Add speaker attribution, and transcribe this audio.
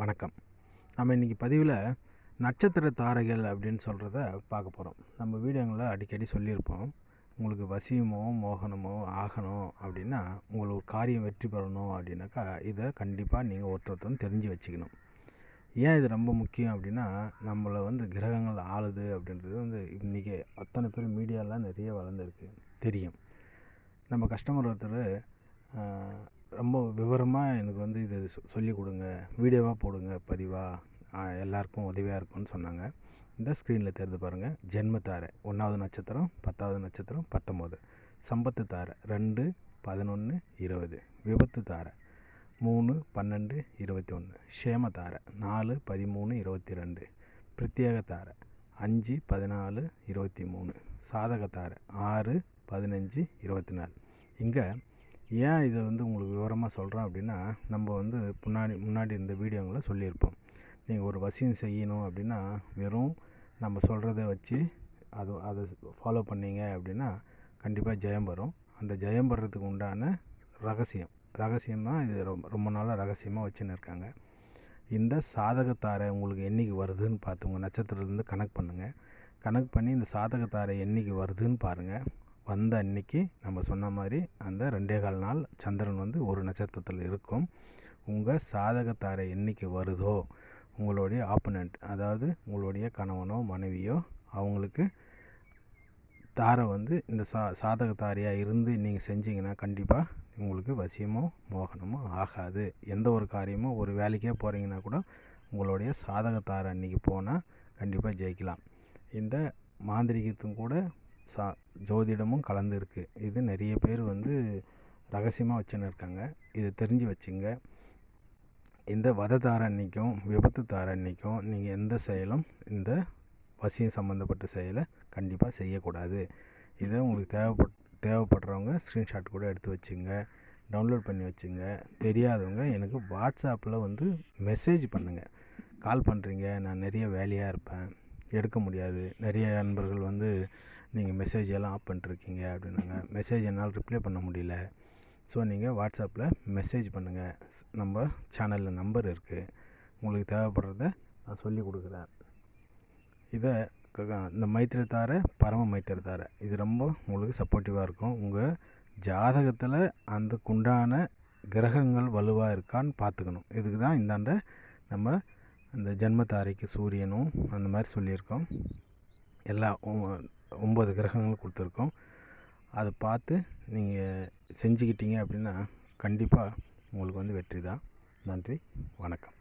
Speaker 1: வணக்கம். நம்ம இன்றைக்கி பதிவில் நட்சத்திர தாரைகள் அப்படின்னு சொல்கிறத பார்க்க போகிறோம் நம்ம வீடியோங்களில் அடிக்கடி சொல்லியிருப்போம். உங்களுக்கு வசியமோ மோகனமோ ஆகணும் அப்படின்னா உங்களுக்கு ஒரு காரியம் வெற்றி பெறணும் அப்படின்னாக்கா இதை கண்டிப்பாக நீங்கள் ஒருத்தர் தெரிஞ்சு வச்சுக்கணும். ஏன் இது ரொம்ப முக்கியம் அப்படின்னா நம்மளை வந்து கிரகங்கள் ஆளுது அப்படின்றது வந்து இன்றைக்கி அத்தனை பேர் மீடியாலாம் நிறைய வளர்ந்துருக்கு. தெரியும். நம்ம கஸ்டமர் ஒருத்தர் ரொம்ப விவரமாக எனக்கு வந்து இது சொல்லிக் கொடுங்க. வீடியோவாக போடுங்க பதிவாக எல்லாருக்கும் உதவியாக இருக்கும்னு சொன்னாங்க. இந்த ஸ்க்ரீனில் தேர்ந்து பாருங்கள் ஜென்மத்தாரை ஒன்றாவது நட்சத்திரம் பத்தாவது நட்சத்திரம் பத்தொம்போது. சம்பத்து தாரை ரெண்டு பதினொன்று இருபது. விபத்து தாரை மூணு பன்னெண்டு இருபத்தி ஒன்று ஷேம தாரை நாலு பதிமூணு இருபத்தி ரெண்டு பிரத்யேக தாரை அஞ்சு பதினாலு இருபத்தி மூணு சாதக தாரை ஆறு பதினஞ்சு இருபத்தி நாலு இங்கே ஏன் இதை வந்து உங்களுக்கு விவரமாக சொல்கிறோம் அப்படின்னா நம்ம வந்து முன்னாடி முன்னாடி இருந்த வீடியோங்களை சொல்லியிருப்போம். நீங்கள் ஒரு வசியம் செய்யணும் அப்படின்னா வெறும் நம்ம சொல்கிறத வச்சு அது அதை ஃபாலோ பண்ணீங்க அப்படின்னா கண்டிப்பாக ஜெயம் வரும். அந்த ஜெயம் வர்றதுக்கு உண்டான ரகசியம் ரகசியமாக இது ரொம்ப ரொம்ப நாளாக ரகசியமாக வச்சுன்னு இருக்காங்க. இந்த சாதகத்தாரை உங்களுக்கு என்றைக்கு வருதுன்னு பார்த்து உங்கள் நட்சத்திரத்துலேருந்து கணக்கு பண்ணுங்கள் கணக்கு பண்ணி இந்த சாதகத்தாரை என்றைக்கு வருதுன்னு பாருங்கள் வந்த அன்னைக்கு நம்ம சொன்ன மாதிரி அந்த ரெண்டே கால் நாள் சந்திரன் வந்து ஒரு நட்சத்திரத்தில் இருக்கும். உங்கள் சாதகத்தாரை என்றைக்கு வருதோ உங்களுடைய ஆப்பனண்ட் அதாவது உங்களுடைய கணவனோ மனைவியோ அவங்களுக்கு தாரை வந்து இந்த சா சாதகத்தாரையாக இருந்து நீங்கள் செஞ்சீங்கன்னா கண்டிப்பாக உங்களுக்கு வசியமோ மோகனமோ ஆகாது. எந்த ஒரு காரியமோ ஒரு வேலைக்கே போகிறீங்கன்னா கூட உங்களுடைய சாதகத்தாரை அன்றைக்கி போனால் கண்டிப்பாக ஜெயிக்கலாம். இந்த மாந்திரிகத்தும் கூட சா ஜோதிடமும் கலந்து இருக்குது இது நிறைய பேர் வந்து ரகசியமாக வச்சுன்னு இருக்காங்க இதை தெரிஞ்சு வச்சுங்க. இந்த வததார அன்னைக்கும் விபத்து தார அன்னைக்கும் நீங்கள் எந்த செயலும் இந்த வசியம் சம்மந்தப்பட்ட செயலை கண்டிப்பாக செய்யக்கூடாது. இதை உங்களுக்கு தேவைப்பட் தேவைப்படுறவங்க ஸ்க்ரீன்ஷாட் கூட எடுத்து வச்சுங்க. டவுன்லோட் பண்ணி வச்சுங்க. தெரியாதவங்க எனக்கு வாட்ஸ்அப்பில் வந்து மெசேஜ் பண்ணுங்கள் கால் பண்ணுறீங்க நான் நிறைய வேலையாக இருப்பேன். எடுக்க முடியாது. நிறைய நண்பர்கள் வந்து நீங்கள் மெசேஜ் எல்லாம் ஆஃப் பண்ணிருக்கீங்க அப்படின்னாங்க. மெசேஜ் என்னால் ரிப்ளை பண்ண முடியல. ஸோ நீங்கள் வாட்ஸ்அப்பில் மெசேஜ் பண்ணுங்கள் நம்ம சேனலில் நம்பர் இருக்குது உங்களுக்கு தேவைப்படுறத நான் சொல்லி கொடுக்குறேன். இதை க- இந்த மைத்திரத்தார பரம மைத்திரத்தார இது ரொம்ப உங்களுக்கு சப்போர்ட்டிவாக இருக்கும். உங்கள் ஜாதகத்தில் அந்த குண்டான கிரகங்கள் வலுவாக இருக்கான்னு பார்த்துக்கணும். இதுக்கு தான் இந்தாண்ட நம்ம அந்த ஜென்ம தாரைக்கு சூரியனும் அந்த மாதிரி சொல்லியிருக்கோம். எல்லா ஒம்பது கிரகங்கள் கொடுத்துருக்கோம். அதை பார்த்து நீங்கள் செஞ்சுக்கிட்டீங்க அப்படின்னா கண்டிப்பாக உங்களுக்கு வந்து வெற்றி தான். நன்றி வணக்கம்.